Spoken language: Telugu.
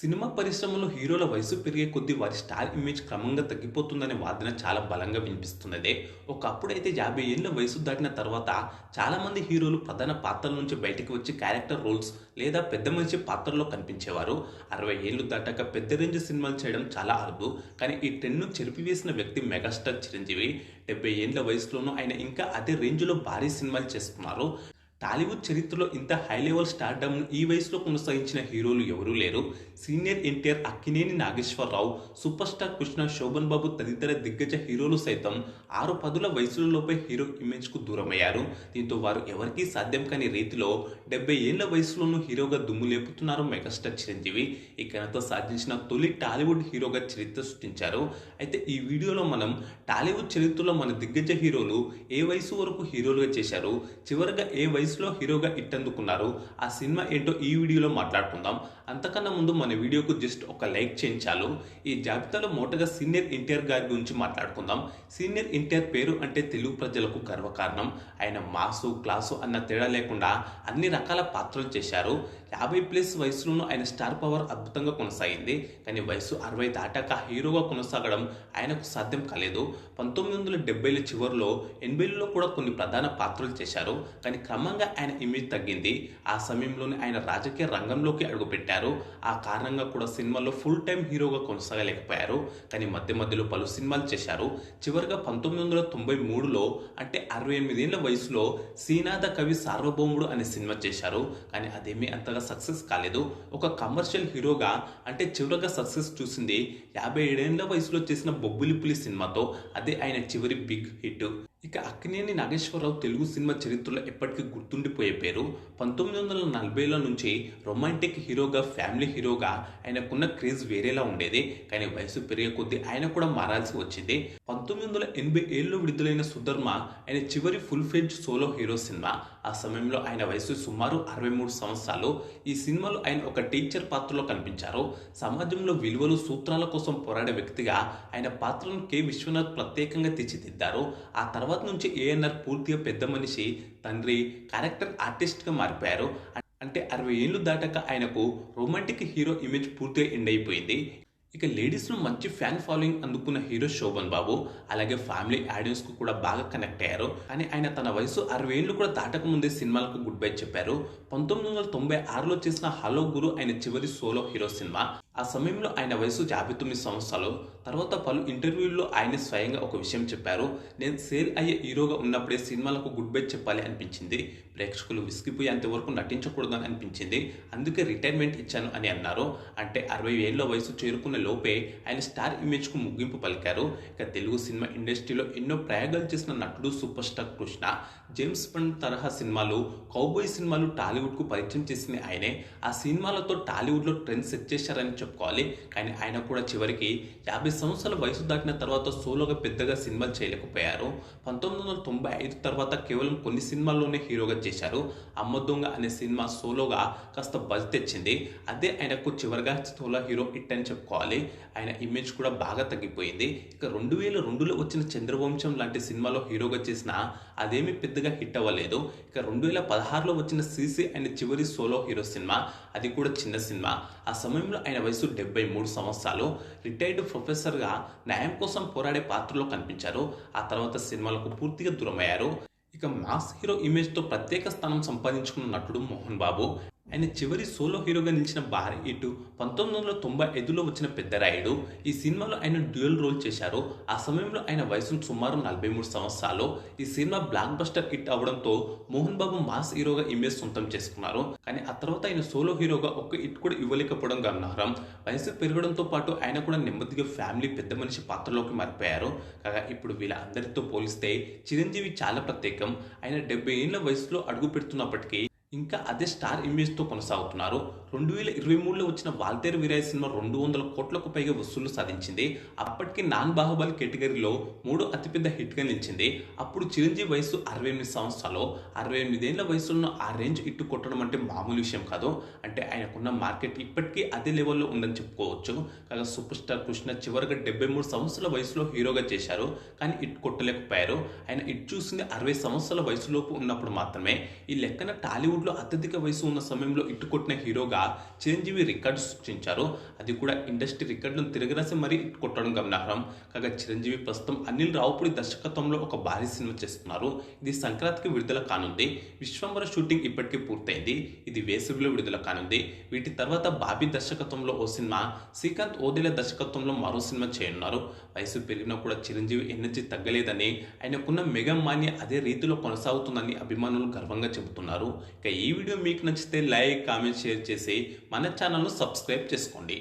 సినిమా పరిశ్రమలో హీరోల వయసు పెరిగే కొద్దీ వారి స్టార్ ఇమేజ్ క్రమంగా తగ్గిపోతుందనే వాదన చాలా బలంగా వినిపిస్తున్నదే. ఒకప్పుడైతే యాభై ఏళ్ళ వయసు దాటిన తర్వాత చాలామంది హీరోలు ప్రధాన పాత్రల నుంచి బయటకు వచ్చి క్యారెక్టర్ రోల్స్ లేదా పెద్ద మనిషి పాత్రలో కనిపించేవారు. అరవై ఏళ్ళు దాటాక పెద్ద రేంజ్ సినిమాలు చేయడం చాలా అరుదు. కానీ ఈ ట్రెండ్ను చెరిపివేసిన వ్యక్తి మెగాస్టార్ చిరంజీవి డెబ్బై ఏళ్ళ వయసులోనూ ఆయన ఇంకా అదే రేంజ్లో భారీ సినిమాలు చేస్తున్నారు. టాలీవుడ్ చరిత్రలో ఇంత హై లెవెల్ స్టార్డమ్ను ఈ వయసులో కొనసాగించిన హీరోలు ఎవరూ లేరు. Senior NTR Akkineni Nageswararao super star Krishna Sobhan Babu తదితర దిగ్గజ హీరోలు సైతం ఆరు పదుల వయసులలోపే హీరో ఇమేజ్కు దూరమయ్యారు. దీంతో వారు ఎవరికీ సాధ్యం కాని రీతిలో డెబ్బై ఏళ్ళ వయసులోనూ హీరోగా దుమ్ము లేపుతున్నారు మెగాస్టార్ చిరంజీవి. ఈ ఘనత సాధించిన తొలి టాలీవుడ్ హీరోగా చరిత్ర సృష్టించారు. అయితే ఈ వీడియోలో మనం టాలీవుడ్ చరిత్రలో మన దిగ్గజ హీరోలు ఏ వయసు వరకు హీరోలుగా చేశారు? చివరగా ఏ వయసు వయసులో హీరోగా ఇట్టందుకున్నారు ఆ సినిమా ఏంటో ఈ వీడియోలో మాట్లాడుకుందాం. అంతకన్నా ముందు మన వీడియోకు జస్ట్ ఒక లైక్ చేయించాలు. ఈ జాబితాలో మోటగా సీనియర్ ఎన్టీఆర్ గారి గురించి మాట్లాడుకుందాం. సీనియర్ ఎన్టీఆర్ పేరు అంటే తెలుగు ప్రజలకు గర్వకారణం. ఆయన మాసు క్లాసు అన్న తేడా లేకుండా అన్ని రకాల పాత్రలు చేశారు. యాభై ప్లస్ వయసులోనూ ఆయన స్టార్ పవర్ అద్భుతంగా కొనసాగింది. కానీ వయసు అరవై దాటాక హీరోగా కొనసాగడం ఆయనకు సాధ్యం కాలేదు. పంతొమ్మిది వందల డెబ్బైల చివరిలో ఎనభైలలో కూడా కొన్ని ప్రధాన పాత్రలు చేశారు. కానీ క్రమంగా ఆయన ఇమేజ్ తగ్గింది. ఆ సమయంలోనే ఆయన రాజకీయ రంగంలోకి అడుగుపెట్టారు. ఆ కారణంగా కూడా సినిమాలో ఫుల్ టైం హీరోగా కొనసాగలేకపోయారు. కానీ మధ్య మధ్యలో పలు సినిమాలు చేశారు. చివరిగా పంతొమ్మిది వందల తొంభై మూడులో అంటే అరవై ఎనిమిదేళ్ళ వయసులో శ్రీనాథ కవి సార్వభౌముడు అనే సినిమా చేశారు. కానీ అదేమీ అంతగా సక్సెస్ కాలేదు. ఒక కమర్షియల్ హీరోగా అంటే చివరిగా సక్సెస్ చూసింది. యాభై ఏడేళ్ళ వయసులో చేసిన బొబ్బులిపులి సినిమాతో అదే ఆయన చివరి బిగ్ హిట్ ఇక అక్కినేని నాగేశ్వరరావు తెలుగు సినిమా చరిత్రలో ఎప్పటికీ గుర్తుండిపోయే పేరు. పంతొమ్మిది వందల నలభైలో నుంచి రొమాంటిక్ హీరోగా ఫ్యామిలీ హీరోగా ఆయనకున్న క్రేజ్ వేరేలా ఉండేది. కానీ వయసు పెరిగే కొద్దీ ఆయన కూడా మారాల్సి వచ్చింది. పంతొమ్మిది వందల ఎనభై ఏళ్ళలో విడుదలైన సుధర్మ ఆయన చివరి full fledge solo hero cinema. ఆ సమయంలో ఆయన వయసు సుమారు అరవై మూడు సంవత్సరాలు. ఈ సినిమాలో ఆయన ఒక టీచర్ పాత్రలో కనిపించారు. సమాజంలో విలువలు సూత్రాల కోసం పోరాడే వ్యక్తిగా ఆయన పాత్రను కె. విశ్వనాథ్ ప్రత్యేకంగా తీర్చిదిద్దారు. ఆ తర్వాత నుంచి ఏఎన్ఆర్ పూర్తిగా పెద్ద మనిషి తండ్రి క్యారెక్టర్ ఆర్టిస్ట్గా మారిపోయారు. అంటే అరవై ఏళ్ళు దాటాక ఆయనకు రొమాంటిక్ హీరో ఇమేజ్ పూర్తిగా ఎండ్ అయిపోయింది. ఇక లేడీస్లో మంచి ఫ్యాన్ ఫాలోయింగ్ అందుకున్న హీరో శోభన్ బాబు అలాగే ఫ్యామిలీ ఆడియన్స్కు కూడా బాగా కనెక్ట్ అయ్యారు. కానీ ఆయన తన వయసు అరవై ఏళ్ళు కూడా దాటక ముందే సినిమాలకు గుడ్ బై చెప్పారు. పంతొమ్మిది వందల తొంభై ఆరులో చేసిన హలో గురు ఆయన చివరి సోలో హీరో సినిమా. ఆ సమయంలో ఆయన వయసు యాభై తొమ్మిది సంవత్సరాలు. తర్వాత పలు ఇంటర్వ్యూల్లో ఆయన స్వయంగా ఒక విషయం చెప్పారు. నేను సేల్ అయ్యే హీరోగా ఉన్నప్పుడే సినిమాలకు గుడ్ బై చెప్పాలి అనిపించింది. ప్రేక్షకులు విసిగిపోయేంత వరకు నటించకూడదని అనిపించింది. అందుకే రిటైర్మెంట్ ఇచ్చాను అని అన్నారు. అంటే అరవై ఏళ్ళ వయసు చేరుకున్న లోపే ఆయన స్టార్ ఇమేజ్కు ముగింపు పలికారు. ఇక తెలుగు సినిమా ఇండస్ట్రీలో ఎన్నో ప్రయోగాలు చేసిన నటుడు super star Krishna James Bond తరహా సినిమాలు కౌబాయ్ సినిమాలు టాలీవుడ్కు పరిచయం చేసిన ఆయనే. ఆ సినిమాలతో టాలీవుడ్లో ట్రెండ్ సెట్ చేశారని చెప్పుకోవాలి. కానీ ఆయన కూడా చివరికి యాభై సంవత్సరాల వయసు దాటిన తర్వాత సోలోగా పెద్దగా సినిమాలు చేయలేకపోయారు. పంతొమ్మిది వందల తొంభై ఐదు తర్వాత కేవలం కొన్ని సినిమాల్లోనే హీరోగా చేశారు. అమ్మ దొంగ అనే సినిమా సోలోగా కాస్త బజ్ తెచ్చింది. అదే ఆయనకు చివరిగా సోలో హీరో హిట్ అని చెప్పుకోవాలి. ఆయన ఇమేజ్ కూడా బాగా తగ్గిపోయింది. ఇక రెండు వేల రెండులో వచ్చిన చంద్రవంశం లాంటి సినిమాలో హీరోగా చేసిన అదేమి పెద్దగా హిట్ అవ్వలేదు. ఇక రెండు వేల పదహారులో వచ్చిన సీసీ ఆయన చివరి సోలో హీరో సినిమా అది కూడా చిన్న సినిమా. ఆ సమయంలో ఆయన వయసు డెబ్బై మూడు సంవత్సరాలు. రిటైర్డ్ ప్రొఫెసర్గా న్యాయం కోసం పోరాడే పాత్రలో కనిపించారు. ఆ తర్వాత సినిమాలకు పూర్తిగా దూరమయ్యారు. ఇక మాస్ హీరో ఇమేజ్తో ప్రత్యేక స్థానం సంపాదించుకున్న నటుడు మోహన్ బాబు. ఆయన చివరి సోలో హీరోగా నిలిచిన భారీ ఇటు పంతొమ్మిది వందల తొంభై ఐదులో వచ్చిన పెద్దరాయుడు ఈ సినిమాలో ఆయన డ్యూయల్ రోల్ చేశారు. ఆ సమయంలో ఆయన వయసు సుమారు నలభై మూడు సంవత్సరాలు. ఈ సినిమా బ్లాక్ బస్టర్ హిట్ అవడంతో మోహన్ బాబు మాస్ హీరోగా ఇమేజ్ సొంతం చేసుకున్నారు. కానీ ఆ తర్వాత ఆయన సోలో హీరోగా ఒక్క హిట్ కూడా ఇవ్వలేకపోవడం గమనార్హం. వయసు పెరగడంతో పాటు ఆయన కూడా నెమ్మదిగా ఫ్యామిలీ పెద్ద మనిషి పాత్రలోకి మారిపోయారు. కాగా ఇప్పుడు వీళ్ళ అందరితో పోలిస్తే చిరంజీవి చాలా ప్రత్యేకం. ఆయన డెబ్బై ఏళ్ళ వయసులో అడుగు పెడుతున్నప్పటికీ ఇంకా అదే స్టార్ ఇమేజ్తో కొనసాగుతున్నారు. రెండు వేల ఇరవై మూడులో వచ్చిన వాల్తేరు వీరాయ సినిమా రెండు వందల కోట్లకు పైగా వసూళ్ళు సాధించింది. అప్పటికి నాన్ బాహుబలి కేటగిరీలో మూడో అతిపెద్ద హిట్గా నిలిచింది. అప్పుడు చిరంజీవి వయసు అరవై ఎనిమిది సంవత్సరాలు. అరవై ఎనిమిదేళ్ళ వయసులో ఆ రేంజ్ ఇట్టు కొట్టడం అంటే మామూలు విషయం కాదు. అంటే ఆయనకున్న మార్కెట్ ఇప్పటికీ అదే లెవెల్లో ఉందని చెప్పుకోవచ్చు. కాగా సూపర్ స్టార్ కృష్ణ చివరిగా డెబ్బై మూడు సంవత్సరాల వయసులో హీరోగా చేశారు. కానీ ఇట్ కొట్టలేకపోయారు. ఆయన ఇట్ చూసింది అరవై సంవత్సరాల వయసులోపు ఉన్నప్పుడు మాత్రమే. ఈ లెక్కన టాలీవుడ్ తెలుగులో అత్యధిక వయసు ఉన్న సమయంలో ఇట్టుకొట్టిన హీరోగా చిరంజీవి రికార్డు సృష్టించారు. అది కూడా ఇండస్ట్రీ రికార్డును తిరగరాసి మరీ ఇట్టుకొట్టడం గమనార్హం. కాగా చిరంజీవి ప్రస్తుతం అనిల్ రావుపూడి దర్శకత్వంలో ఒక భారీ సినిమా చేస్తున్నారు. ఇది సంక్రాంతికి విడుదల కానుంది. విశ్వంబర షూటింగ్ ఇప్పటికే పూర్తయింది. ఇది వేసవిలో విడుదల కానుంది. వీటి తర్వాత బాబీ దర్శకత్వంలో ఓ సినిమా శ్రీకాంత్ ఓదేల దర్శకత్వంలో మరో సినిమా చేయనున్నారు. వయసు పెరిగినా కూడా చిరంజీవి ఎనర్జీ తగ్గలేదని ఆయనకున్న మెగా మాన్య అదే రీతిలో కొనసాగుతుందని అభిమానులు గర్వంగా చెబుతున్నారు. ఇక ఈ వీడియో మీకు నచ్చితే లైక్ కామెంట్ షేర్ చేసి మన ఛానల్ను సబ్స్క్రైబ్ చేసుకోండి.